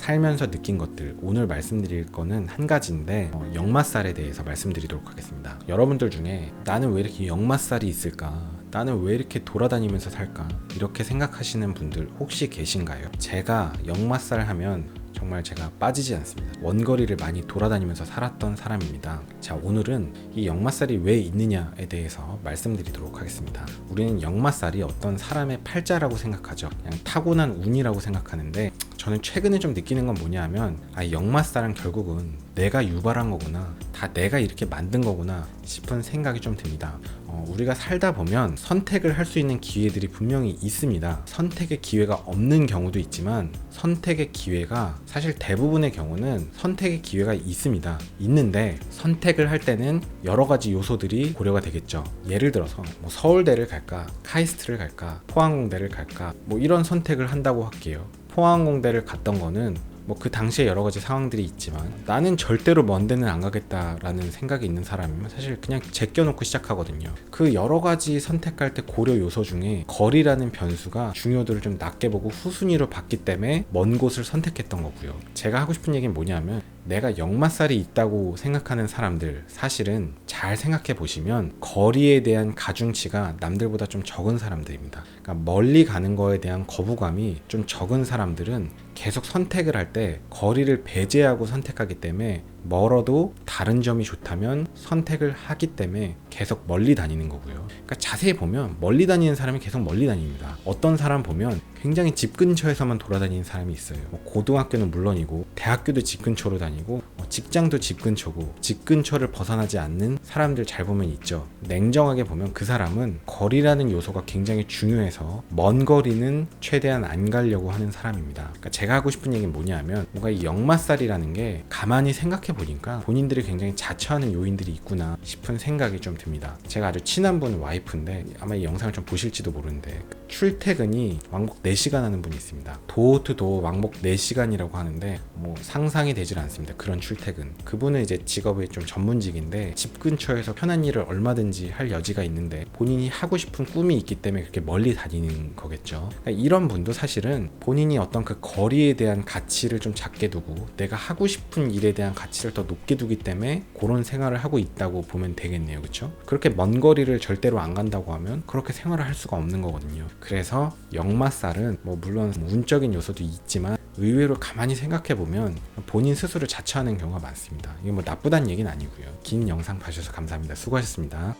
살면서 느낀 것들 오늘 말씀드릴 거는 한 가지인데 어, 역마살에 대해서 말씀드리도록 하겠습니다. 여러분들 중에 나는 왜 이렇게 역마살이 있을까? 나는 왜 이렇게 돌아다니면서 살까? 이렇게 생각하시는 분들 혹시 계신가요? 제가 역마살 하면 정말 제가 빠지지 않습니다. 원거리를 많이 돌아다니면서 살았던 사람입니다. 자, 오늘은 이 역마살이 왜 있느냐에 대해서 말씀드리도록 하겠습니다. 우리는 역마살이 어떤 사람의 팔자라고 생각하죠. 그냥 타고난 운이라고 생각하는데 저는 최근에 좀 느끼는 건 뭐냐 하면 아, 역마살은 결국은 내가 유발한 거구나. 다 내가 이렇게 만든 거구나 싶은 생각이 좀 듭니다. 어, 우리가 살다 보면 선택을 할 수 있는 기회들이 분명히 있습니다. 선택의 기회가 없는 경우도 있지만 선택의 기회가 사실 대부분의 경우는 선택의 기회가 있습니다. 있는데 선택을 할 때는 여러 가지 요소들이 고려가 되겠죠. 예를 들어서 뭐 서울대를 갈까, 카이스트를 갈까, 포항공대를 갈까, 뭐 이런 선택을 한다고 할게요. 포항공대를 갔던 거는 뭐 그 당시에 여러 가지 상황들이 있지만 나는 절대로 먼 데는 안 가겠다라는 생각이 있는 사람이면 사실 그냥 제껴놓고 시작하거든요. 그 여러 가지 선택할 때 고려 요소 중에 거리라는 변수가 중요도를 좀 낮게 보고 후순위로 봤기 때문에 먼 곳을 선택했던 거고요. 제가 하고 싶은 얘기는 뭐냐면 내가 역마살이 있다고 생각하는 사람들 사실은 잘 생각해 보시면 거리에 대한 가중치가 남들보다 좀 적은 사람들입니다. 그러니까 멀리 가는 거에 대한 거부감이 좀 적은 사람들은 계속 선택을 할 때 거리를 배제하고 선택하기 때문에 멀어도 다른 점이 좋다면 선택을 하기 때문에 계속 멀리 다니는 거고요. 그러니까 자세히 보면 멀리 다니는 사람이 계속 멀리 다닙니다. 어떤 사람 보면 굉장히 집 근처에서만 돌아다니는 사람이 있어요. 뭐 고등학교는 물론이고 대학교도 집 근처로 다니고 뭐 직장도 집 근처고 집 근처를 벗어나지 않는 사람들 잘 보면 있죠. 냉정하게 보면 그 사람은 거리라는 요소가 굉장히 중요해서 먼 거리는 최대한 안 가려고 하는 사람입니다. 그러니까 제가 하고 싶은 얘기는 뭐냐면 뭔가 이 역마살이라는 게 가만히 생각해 보니까 본인들이 굉장히 자처하는 요인들이 있구나 싶은 생각이 좀 듭니다. 제가 아주 친한 분 와이프인데 아마 이 영상을 좀 보실지도 모르는데 출퇴근이 왕복 4시간 하는 분이 있습니다. 도어 투 도어 왕복 4시간이라고 하는데 뭐 상상이 되질 않습니다. 그런 출퇴근. 그분은 이제 직업이 좀 전문직인데 집 근처에서 편한 일을 얼마든지 할 여지가 있는데 본인이 하고 싶은 꿈이 있기 때문에 그렇게 멀리 다니는 거겠죠. 그러니까 이런 분도 사실은 본인이 어떤 그 거리에 대한 가치를 좀 작게 두고 내가 하고 싶은 일에 대한 가치를 더 높게 두기 때문에 그런 생활을 하고 있다고 보면 되겠네요. 그렇죠? 그렇게 먼 거리를 절대로 안 간다고 하면 그렇게 생활을 할 수가 없는 거거든요. 그래서 역마살은 뭐 물론 운적인 요소도 있지만 의외로 가만히 생각해 보면 본인 스스로 자처하는 경우가 많습니다. 이게 뭐 나쁘다는 얘기는 아니고요. 긴 영상 봐주셔서 감사합니다. 수고하셨습니다.